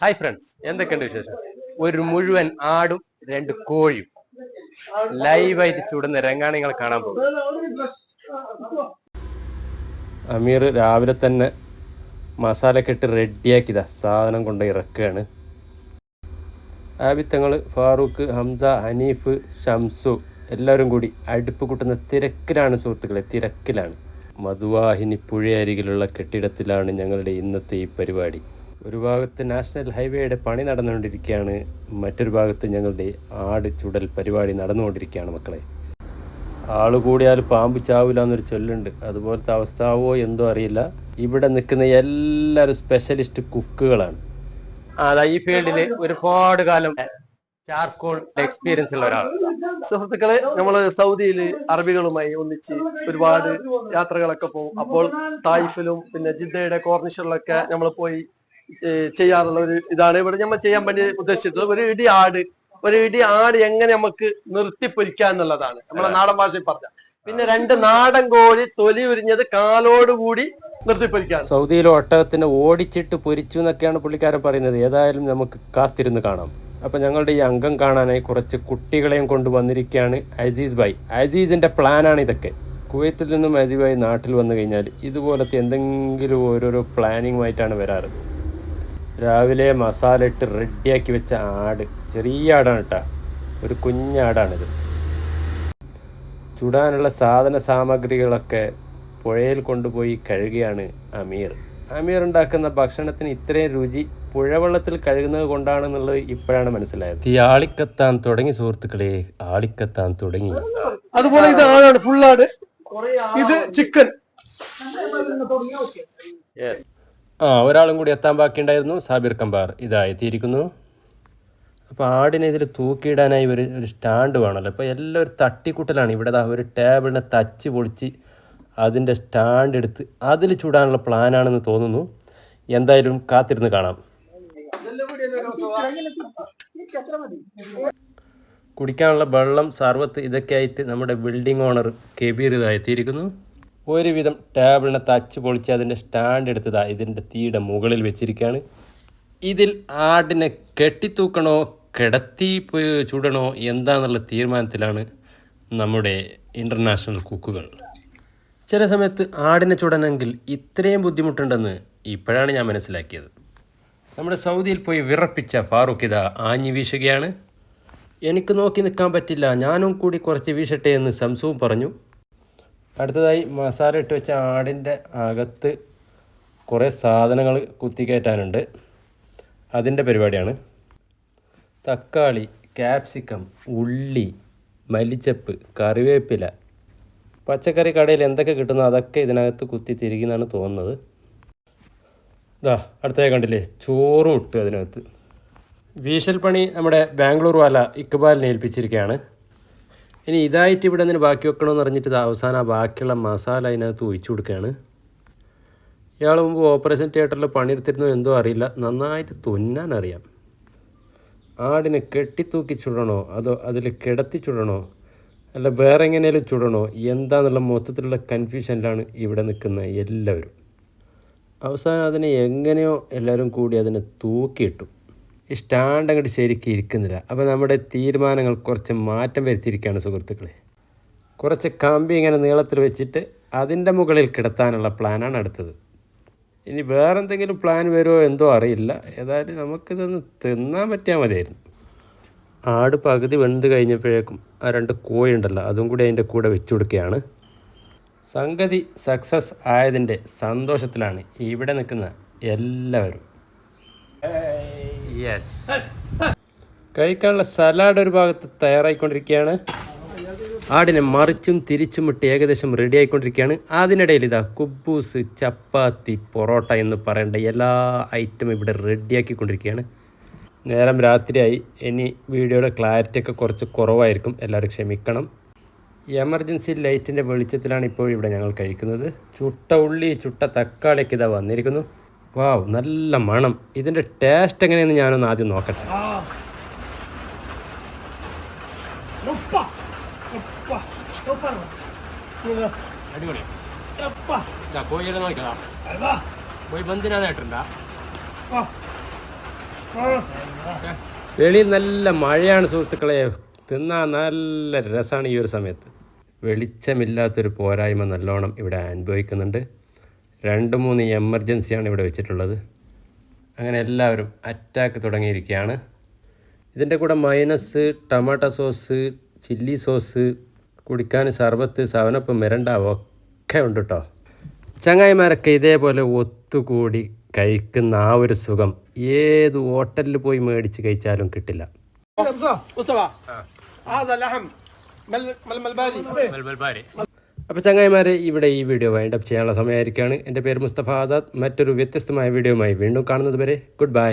Hi friends എന്തൊക്കെയുണ്ട് വിശേഷം? ഒരു മുഴുവൻ ആടും രണ്ട് കോഴിയും. ലൈവായിട്ട് ചൂടുന്ന രംഗാണ് നിങ്ങൾ കാണാൻ പോകും അമീർ രാവിലെ തന്നെ മസാലയൊക്കെ ഇട്ട് റെഡിയാക്കിയതാ സാധനം കൊണ്ട് ഇറക്കുകയാണ്. ആബിത്തങ്ങൾ ഫാറൂഖ് ഹംസ ഹനീഫ് ഷംസു എല്ലാവരും കൂടി അടുപ്പ് കൂട്ടുന്ന തിരക്കിലാണ് സുഹൃത്തുക്കളെ തിരക്കിലാണ്. മധുവാഹിനി പുഴയരികിലുള്ള കെട്ടിടത്തിലാണ് ഞങ്ങളുടെ ഇന്നത്തെ ഈ പരിപാടി. ഒരു ഭാഗത്ത് നാഷണൽ ഹൈവേയുടെ പണി നടന്നുകൊണ്ടിരിക്കുകയാണ് മറ്റൊരു ഭാഗത്ത് ഞങ്ങളുടെ ആട് ചുടൽ പരിപാടി നടന്നുകൊണ്ടിരിക്കുകയാണ് മക്കളെ. ആൾ കൂടിയാൽ പാമ്പ് ചാവില്ല എന്നൊരു ചൊല്ലുണ്ട്. അതുപോലത്തെ അവസ്ഥാവോ എന്തോ അറിയില്ല. ഇവിടെ നിൽക്കുന്ന എല്ലാവരും സ്പെഷ്യലിസ്റ്റ് കുക്കുകളാണ്. അതാ ഈ ഫീൽഡിൽ ഒരുപാട് കാലം ചാർക്കോൾ എക്സ്പീരിയൻസ് ഉള്ള ഒരാൾ സുഹൃത്തുക്കളെ നമ്മൾ സൗദിയിൽ അറബികളുമായി ഒന്നിച്ച് ഒരുപാട് യാത്രകളൊക്കെ പോകും. അപ്പോൾ തായിഫിലും പിന്നെ ജിദ്ദയുടെ കോർണിഷറിലൊക്കെ നമ്മൾ പോയി ചെയ്യാറുള്ള ഒരു ഇതാണ്. ഇവിടെ നമ്മൾ ചെയ്യാൻ വേണ്ടി ഉദ്ദേശിച്ചത് ഒരു ഇടി ആട് ഒരു ഇടി ആട് എങ്ങനെ നമുക്ക് നിർത്തി പൊരിക്കുക എന്നുള്ളതാണ്. നമ്മളെ നാടൻ ഭാഷയിൽ പറഞ്ഞ. പിന്നെ രണ്ട് നാടൻ കോഴി തൊലി ഉരിഞ്ഞത് കാലോടുകൂടി നിർത്തി പൊരിക്കാൻ സൗദിയിലെ ഒട്ടകത്തിനെ ഓടിച്ചിട്ട് പൊരിച്ചു എന്നൊക്കെയാണ് പുള്ളിക്കാരൻ പറയുന്നത്. ഏതായാലും നമുക്ക് കാത്തിരുന്ന് കാണാം. അപ്പൊ ഞങ്ങളുടെ ഈ അംഗം കാണാനായി കുറച്ച് കുട്ടികളെയും കൊണ്ട് വന്നിരിക്കുകയാണ് അസീസ് ഭായ്. അസീസിന്റെ പ്ലാനാണ് ഇതൊക്കെ. കുവൈത്തിൽ നിന്നും അസീസ് ഭായ് നാട്ടിൽ വന്നു കഴിഞ്ഞാൽ ഇതുപോലത്തെ എന്തെങ്കിലും ഓരോരോ പ്ലാനിങ്ങുമായിട്ടാണ് വരാറ്. രാവിലെ മസാല ഇട്ട് റെഡിയാക്കി വെച്ച ആട്. ചെറിയ ആടാണ് കേട്ടോ ഒരു കുഞ്ഞാടാണിത് ചുടാനുള്ള സാധന സാമഗ്രികളൊക്കെ പുഴയിൽ കൊണ്ടുപോയി കഴുകുകയാണ് അമീർ. അമീർ ഉണ്ടാക്കുന്ന ഭക്ഷണത്തിന് ഇത്രയും രുചി പുഴവെള്ളത്തിൽ കഴുകുന്നത് കൊണ്ടാണെന്നുള്ളത് ഇപ്പോഴാണ് മനസ്സിലായത്. ഈ ആളിക്കത്താൻ തുടങ്ങി സുഹൃത്തുക്കളെ ആളിക്കത്താൻ തുടങ്ങി. അതുപോലെ ഇത് ആടാണ് ഫുള്ളാട് ആട് ഇത് ചിക്കൻ ആ ഒരാളും കൂടി എത്താൻ ബാക്കിയുണ്ടായിരുന്നു. സാബിർ കമ്പാർ ഇതായി എത്തിയിരിക്കുന്നു. അപ്പോൾ ആടിനെ ഇതിൽ തൂക്കിയിടാനായി ഒരു ഒരു സ്റ്റാൻഡ് വേണമല്ലോ. അപ്പോൾ എല്ലാം ഒരു തട്ടിക്കൂട്ടലാണ്. ഇവിടെ ഒരു ടേബിളിനെ തച്ച് പൊളിച്ച് അതിന്റെ സ്റ്റാൻഡ് എടുത്ത് അതിൽ ചൂടാനുള്ള പ്ലാനാണെന്ന് തോന്നുന്നു. എന്തായാലും കാത്തിരുന്ന് കാണാം. കുടിക്കാനുള്ള വെള്ളം സർവത്ത് ഇതൊക്കെ ആയിട്ട് നമ്മുടെ ബിൽഡിംഗ് ഓണർ കെബീർ ഇതായി എത്തിയിരിക്കുന്നു. ഒരുവിധം ടേബിളിനെ തച്ച് പൊളിച്ച് അതിന്റെ സ്റ്റാൻഡ് എടുത്തതാ. ഇതിന്റെ തീയുടെ മുകളിൽ വെച്ചിരിക്കുകയാണ് ഇതിൽ ആടിനെ കെട്ടിത്തൂക്കണോ കിടത്തി ചൂടണോ എന്താന്നുള്ള തീരുമാനത്തിലാണ് നമ്മുടെ ഇന്റർനാഷണൽ കുക്കുകൾ ചില സമയത്ത് ആടിനെ ചുടണമെങ്കിൽ ഇത്രയും ബുദ്ധിമുട്ടുണ്ടെന്ന് ഇപ്പോഴാണ് ഞാൻ മനസ്സിലാക്കിയത്. നമ്മുടെ സൗദിയിൽ പോയി വിറപ്പിച്ച ഫാറൂഖ് ഇതാ ആഞ്ഞു വീശുകയാണ്. എനിക്ക് നോക്കി നിൽക്കാൻ പറ്റില്ല. ഞാനും കൂടി കുറച്ച് വീശട്ടെ എന്ന് സംസവും പറഞ്ഞു. അടുത്തതായി മസാല ഇട്ട് വെച്ച ആടിന്റെ അകത്ത് കുറേ സാധനങ്ങൾ കുത്തിക്കയറ്റാനുണ്ട്. അതിന്റെ പരിപാടിയാണ്. തക്കാളി ക്യാപ്സിക്കം ഉള്ളി മല്ലിച്ചപ്പ് കറിവേപ്പില. പച്ചക്കറി കടയിൽ എന്തൊക്കെ കിട്ടുന്നോ അതൊക്കെ ഇതിനകത്ത് കുത്തി തിരികുന്നാണ് തോന്നുന്നത്. ഇതാ അടുത്തതായി കണ്ടില്ലേ ചോറും ഇട്ടു അതിനകത്ത്. വീശൽ പണി നമ്മുടെ ബാംഗ്ലൂർ വാല ഇക്ബാലിനെ ഏൽപ്പിച്ചിരിക്കുകയാണ്. ഇനി ഇതായിട്ട് ഇവിടെ നിന്ന് ബാക്കി വെക്കണമെന്ന് പറഞ്ഞിട്ട് ഇത് അവസാനം ആ ബാക്കിയുള്ള മസാല അതിനകത്ത് ഒഴിച്ചു കൊടുക്കുകയാണ്. ഇയാൾ മുമ്പ് ഓപ്പറേഷൻ തിയേറ്ററിൽ പണിയെടുത്തിരുന്നോ എന്തോ അറിയില്ല. നന്നായിട്ട് തുന്നാൻ അറിയാം ആടിനെ കെട്ടിത്തൂക്കി ചുടണോ? അതോ അതിൽ കിടത്തി ചുടണോ? അല്ല വേറെ എങ്ങനെയാലും ചുടണോ? എന്താണെന്നുള്ള മൊത്തത്തിലുള്ള കൺഫ്യൂഷനിലാണ് ഇവിടെ നിൽക്കുന്ന എല്ലാവരും. അവസാനം അതിനെ എങ്ങനെയോ എല്ലാവരും കൂടി അതിനെ തൂക്കിയിട്ടു. സ്റ്റാൻഡ് അങ്ങോട്ട് ശരിക്കും ഇരിക്കുന്നില്ല. അപ്പോൾ നമ്മുടെ തീരുമാനങ്ങൾ കുറച്ച് മാറ്റം വരുത്തിയിരിക്കുകയാണ് സുഹൃത്തുക്കളെ. കുറച്ച് കമ്പി ഇങ്ങനെ നീളത്തിൽ വെച്ചിട്ട് അതിന്റെ മുകളിൽ കിടത്താനുള്ള പ്ലാനാണ് അടുത്തത്. ഇനി വേറെ എന്തെങ്കിലും പ്ലാൻ വരുമോ എന്തോ അറിയില്ല. ഏതായാലും നമുക്കിതൊന്ന് തിന്നാൻ പറ്റിയാൽ മതിയായിരുന്നു. ആട് പകുതി വെന്ത് കഴിഞ്ഞപ്പോഴേക്കും ആ രണ്ട് കോഴി ഉണ്ടല്ലോ അതും കൂടി അതിന്റെ കൂടെ വെച്ചു കൊടുക്കുകയാണ്. സംഗതി സക്സസ് ആയതിന്റെ സന്തോഷത്തിലാണ് ഇവിടെ നിൽക്കുന്ന എല്ലാവരും. യെസ് കഴിക്കാനുള്ള സലാഡ് ഒരു ഭാഗത്ത് തയ്യാറായിക്കൊണ്ടിരിക്കുകയാണ്. ആടിനെ മറിച്ചും തിരിച്ചും ഇട്ട് ഏകദേശം റെഡി ആയിക്കൊണ്ടിരിക്കുകയാണ്. അതിനിടയിൽ ഇതാ കുബൂസ് ചപ്പാത്തി പൊറോട്ട എന്ന് പറയേണ്ട എല്ലാ ഐറ്റം ഇവിടെ റെഡിയാക്കിക്കൊണ്ടിരിക്കുകയാണ് നേരം രാത്രിയായി. ഇനി വീഡിയോയുടെ ക്ലാരിറ്റി ഒക്കെ കുറച്ച് കുറവായിരിക്കും. എല്ലാവരും ക്ഷമിക്കണം. എമർജൻസി ലൈറ്റിന്റെ വെളിച്ചത്തിലാണ് ഇപ്പോൾ ഇവിടെ ഞങ്ങൾ കഴിക്കുന്നത്. ചുട്ട ഉള്ളി ചുട്ട തക്കാളിയൊക്കെ ഇതാ വന്നിരിക്കുന്നു. വാവ് നല്ല മണം. ഇതിന്റെ ടേസ്റ്റ് എങ്ങനെയെന്ന് ഞാനൊന്ന് ആദ്യം നോക്കട്ടെ. കോഴിയുടെ ബന്ധിനായിട്ടുണ്ട് വെളിയിൽ നല്ല മഴയാണ് സുഹൃത്തുക്കളെ. തിന്നാൻ നല്ല രസമാണ് ഈ ഒരു സമയത്ത്. വെളിച്ചമില്ലാത്തൊരു പോരായ്മ നല്ലോണം ഇവിടെ അനുഭവിക്കുന്നുണ്ട്. രണ്ട് മൂന്ന് എമർജൻസിയാണ് ഇവിടെ വെച്ചിട്ടുള്ളത്. അങ്ങനെ എല്ലാവരും അറ്റാക്ക് തുടങ്ങിയിരിക്കുകയാണ്. ഇതിന്റെ കൂടെ minus tomato sauce chilli sauce കുടിക്കാൻ സർബത്ത് സവനപ്പ് മിരണ്ട ഒക്കെ ഉണ്ട് കേട്ടോ ചങ്ങായിമാരൊക്കെ ഇതേപോലെ ഒത്തുകൂടി കഴിക്കുന്ന ആ ഒരു സുഖം ഏത് ഹോട്ടലിൽ പോയി മേടിച്ച് കഴിച്ചാലും കിട്ടില്ല. മൽ മൽബാരി. അപ്പോൾ ചങ്ങായിമാരെ ഇവിടെ ഈ വീഡിയോ വൈൻഡ് അപ്പ് ചെയ്യാനുള്ള സമയമായിരിക്കുകയാണ് എന്റെ പേര് മുസ്തഫ ആസാദ്. മറ്റൊരു വ്യത്യസ്തമായ വീഡിയോയുമായി വീണ്ടും കാണുന്നത് വരെ ഗുഡ് ബൈ